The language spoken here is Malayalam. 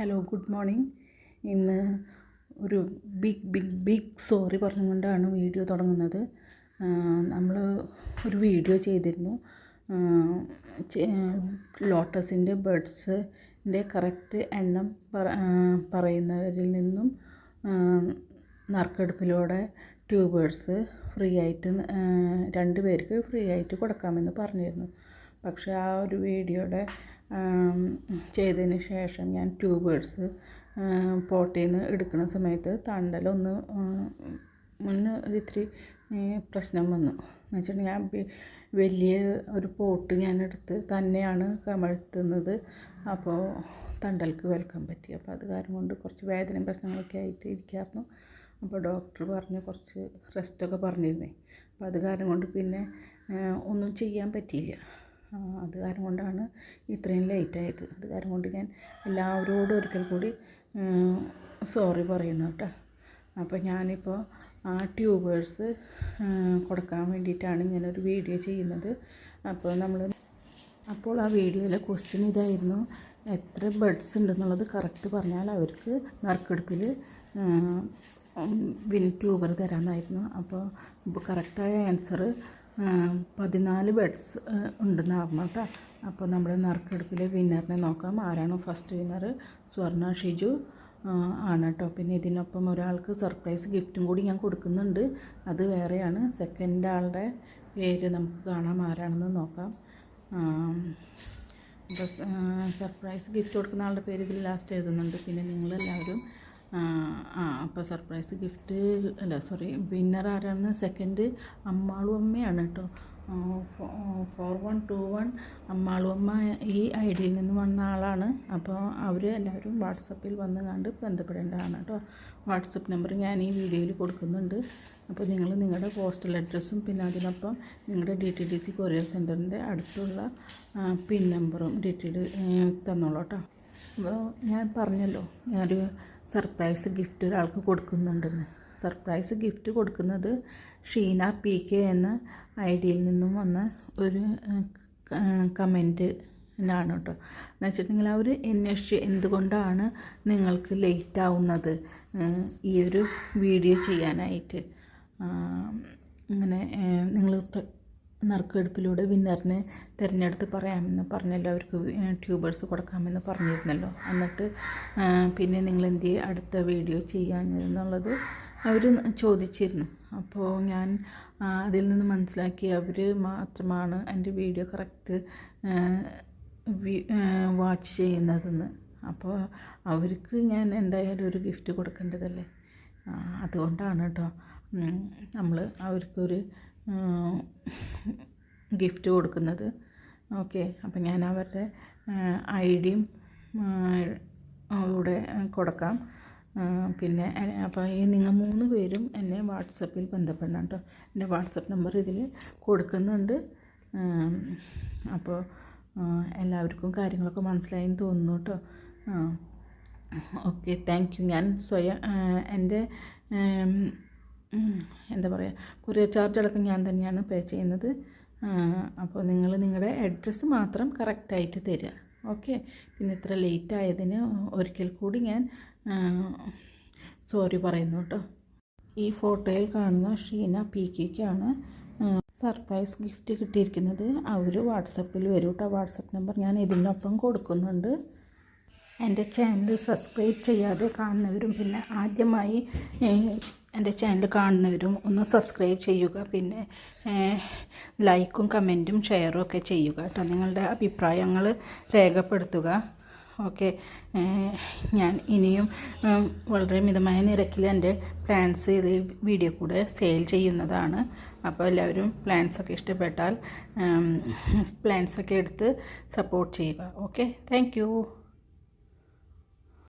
ഹലോ ഗുഡ് മോർണിംഗ് ഇന്ന് ഒരു ബിഗ് ബിഗ് ബിഗ് സോറി പറഞ്ഞുകൊണ്ടാണ് വീഡിയോ തുടങ്ങുന്നത്. നമ്മൾ ഒരു വീഡിയോ ചെയ്തിരുന്നു. ലോട്ടസിന്റെ ബേഡ്സിന്റെ കറക്റ്റ് എണ്ണം പറ പറയുന്നവരിൽ നിന്നും നറുക്കെടുപ്പിലൂടെ ട്യൂബേഴ്സ് ഫ്രീ ആയിട്ട് രണ്ട് പേർക്ക് ഫ്രീ ആയിട്ട് കൊടുക്കാമെന്ന് പറഞ്ഞിരുന്നു. പക്ഷേ ആ ഒരു വീഡിയോയുടെ ചെയ്തതിന് ശേഷം ഞാൻ ട്യൂബേഴ്സ് പോട്ടിൽ നിന്ന് എടുക്കുന്ന സമയത്ത് തണ്ടലൊന്ന് മുന്ന് ഒരിത്തിരി പ്രശ്നം വന്നു. എന്ന് വെച്ചിട്ടുണ്ടെങ്കിൽ ഞാൻ വലിയ ഒരു പോട്ട് ഞാൻ എടുത്ത് തന്നെയാണ് കമഴ്ത്തുന്നത്. അപ്പോൾ തണ്ടൽക്ക് വെൽക്കാൻ പറ്റി. അപ്പോൾ അത് കാരണം കൊണ്ട് കുറച്ച് വേദനയും പ്രശ്നങ്ങളൊക്കെ ആയിട്ട് ഇരിക്കായിരുന്നു. അപ്പോൾ ഡോക്ടർ പറഞ്ഞ് കുറച്ച് റെസ്റ്റൊക്കെ പറഞ്ഞിരുന്നേ. അപ്പോൾ അത് കാരണം കൊണ്ട് പിന്നെ ഒന്നും ചെയ്യാൻ പറ്റിയില്ല. അത് കാരണം കൊണ്ടാണ് ഇത്രയും ലേറ്റായത്. അത് കാരണം കൊണ്ട് ഞാൻ എല്ലാവരോടും ഒരിക്കൽ കൂടി സോറി പറയുന്നു കേട്ടോ. അപ്പോൾ ഞാനിപ്പോൾ ആ ട്യൂബേഴ്സ് കൊടുക്കാൻ വേണ്ടിയിട്ടാണ് ഞാനൊരു വീഡിയോ ചെയ്യുന്നത്. അപ്പോൾ നമ്മൾ അപ്പോൾ ആ വീഡിയോയിലെ ക്വസ്റ്റ്യൻ ഇതായിരുന്നു. എത്ര ബഡ്സ് ഉണ്ടെന്നുള്ളത് കറക്റ്റ് പറഞ്ഞാൽ അവർക്ക് നറുക്കെടുപ്പിൽ വിൻ ട്യൂബർ തരാമെന്നായിരുന്നു. അപ്പോൾ കറക്റ്റായ ആൻസർ പതിനാല് ബെഡ്സ് ഉണ്ടെന്ന് പറഞ്ഞു കേട്ടോ. അപ്പോൾ നമ്മുടെ നറുക്കെടുപ്പിലെ വിന്നറിനെ നോക്കാം. ആരാണ് ഫസ്റ്റ് വിന്നർ സ്വർണ ഷിജു ആണ് കേട്ടോ. പിന്നെ ഇതിനൊപ്പം ഒരാൾക്ക് സർപ്രൈസ് ഗിഫ്റ്റും കൂടി ഞാൻ കൊടുക്കുന്നുണ്ട്. അത് വേറെയാണ്. സെക്കൻഡ് ആളുടെ പേര് നമുക്ക് കാണാം. ആരാണെന്ന് നോക്കാം. സർപ്രൈസ് ഗിഫ്റ്റ് കൊടുക്കുന്ന ആളുടെ പേര് ഇതിൽ ലാസ്റ്റ് എഴുതുന്നുണ്ട്. പിന്നെ നിങ്ങളെല്ലാവരും ആ അപ്പോൾ സർപ്രൈസ് ഗിഫ്റ്റ് അല്ല സോറി വിന്നർ ആരാണ്? സെക്കൻഡ് അമ്മാളും അമ്മയാണ് കേട്ടോ ഫോർ വൺ ടു വൺ അമ്മാളും അമ്മ ഈ ഐ ഡിയിൽ നിന്ന് വന്ന ആളാണ്. അപ്പോൾ അവർ എല്ലാവരും വാട്സപ്പിൽ വന്ന് കണ്ട് ബന്ധപ്പെടേണ്ടതാണ് കേട്ടോ വാട്സപ്പ് നമ്പർ ഞാൻ ഈ വീഡിയോയിൽ കൊടുക്കുന്നുണ്ട്. അപ്പോൾ നിങ്ങൾ നിങ്ങളുടെ പോസ്റ്റൽ അഡ്രസ്സും പിന്നെ അതിനൊപ്പം നിങ്ങളുടെ D T D C courier സെന്ററിന്റെ അടുത്തുള്ള പിൻ നമ്പറും ഡി ടി ഡി തന്നോളൂ കേട്ടോ അപ്പോൾ ഞാൻ പറഞ്ഞല്ലോ ഞാനൊരു സർപ്രൈസ് ഗിഫ്റ്റ് ഒരാൾക്ക് കൊടുക്കുന്നുണ്ടെന്ന്. സർപ്രൈസ് ഗിഫ്റ്റ് കൊടുക്കുന്നത് ഷീന പി കെ എന്ന ഐ ഡിയിൽ നിന്നും വന്ന ഒരു കമന്റ് ആണ് കേട്ടോ. എന്ന് വെച്ചിട്ടുണ്ടെങ്കിൽ അവർ അന്വേഷിച്ച് എന്തുകൊണ്ടാണ് നിങ്ങൾക്ക് ലേറ്റ് ആവുന്നത് ഈ ഒരു വീഡിയോ ചെയ്യാനായിട്ട്? അങ്ങനെ നിങ്ങൾ നറുക്കെടുപ്പിലൂടെ വിന്നറിനെ തിരഞ്ഞെടുത്ത് പറയാമെന്ന് പറഞ്ഞല്ലോ. അവർക്ക് ട്യൂബേഴ്സ് കൊടുക്കാമെന്ന് പറഞ്ഞിരുന്നല്ലോ. എന്നിട്ട് പിന്നെ നിങ്ങൾ എന്ത് അടുത്ത വീഡിയോ ചെയ്യാനെന്നുള്ളത് അവർ ചോദിച്ചിരുന്നു. അപ്പോൾ ഞാൻ അതിൽ നിന്ന് മനസ്സിലാക്കി അവർ മാത്രമാണ് എന്റെ വീഡിയോ കറക്റ്റ് വാച്ച് ചെയ്യുന്നതെന്ന്. അപ്പോൾ അവർക്ക് ഞാൻ എന്തായാലും ഒരു ഗിഫ്റ്റ് കൊടുക്കേണ്ടതല്ലേ? അതുകൊണ്ടാണ് കേട്ടോ നമ്മൾ അവർക്കൊരു ഗിഫ്റ്റ് കൊടുക്കുന്നത്. ഓക്കെ അപ്പം ഞാൻ അവരുടെ ഐ ഡിയും ഇവിടെ കൊടുക്കാം. പിന്നെ അപ്പോൾ ഈ നിങ്ങൾ മൂന്ന് പേരും എന്നെ വാട്സപ്പിൽ ബന്ധപ്പെടണം കേട്ടോ. എന്റെ വാട്സപ്പ് നമ്പർ ഇതിൽ കൊടുക്കുന്നുണ്ട്. അപ്പോൾ എല്ലാവർക്കും കാര്യങ്ങളൊക്കെ മനസ്സിലായെന്ന് തോന്നുന്നു കേട്ടോ. Okay thank you. ഞാൻ സ്വയം എന്റെ എന്താ പറയുക കൊറിയർ ചാർജ് അടക്കം ഞാൻ തന്നെയാണ് പേ ചെയ്യുന്നത്. അപ്പോൾ നിങ്ങൾ നിങ്ങളുടെ അഡ്രസ്സ് മാത്രം കറക്റ്റായിട്ട് തരിക. ഓക്കെ പിന്നെ ഇത്ര ലേറ്റ് ആയതിന് ഒരിക്കൽ കൂടി ഞാൻ സോറി പറയുന്നു കേട്ടോ. ഈ ഫോട്ടോയിൽ കാണുന്ന ഷീന പി കെക്കാണ് സർപ്രൈസ് ഗിഫ്റ്റ് കിട്ടിയിരിക്കുന്നത്. അവർ വാട്സപ്പിൽ വരും കേട്ടോ. വാട്സപ്പ് നമ്പർ ഞാൻ ഇതിനൊപ്പം കൊടുക്കുന്നുണ്ട്. എന്റെ ചാനൽ സബ്സ്ക്രൈബ് ചെയ്യാതെ കാണുന്നവരും പിന്നെ ആദ്യമായി എന്റെ ചാനൽ കാണുന്നവരും ഒന്ന് സബ്സ്ക്രൈബ് ചെയ്യുക. പിന്നെ ലൈക്കും കമന്റും ഷെയറും ഒക്കെ ചെയ്യുക കേട്ടോ. നിങ്ങളുടെ അഭിപ്രായങ്ങൾ രേഖപ്പെടുത്തുക. ഓക്കെ ഞാൻ ഇനിയും വളരെ മിതമായ നിരക്കിൽ എന്റെ പ്ലാൻസ് ഇത് വീഡിയോ കൂടെ സെയിൽ ചെയ്യുന്നതാണ്. അപ്പോൾ എല്ലാവരും പ്ലാൻസൊക്കെ ഇഷ്ടപ്പെട്ടാൽ പ്ലാൻസൊക്കെ എടുത്ത് സപ്പോർട്ട് ചെയ്യുക. Okay thank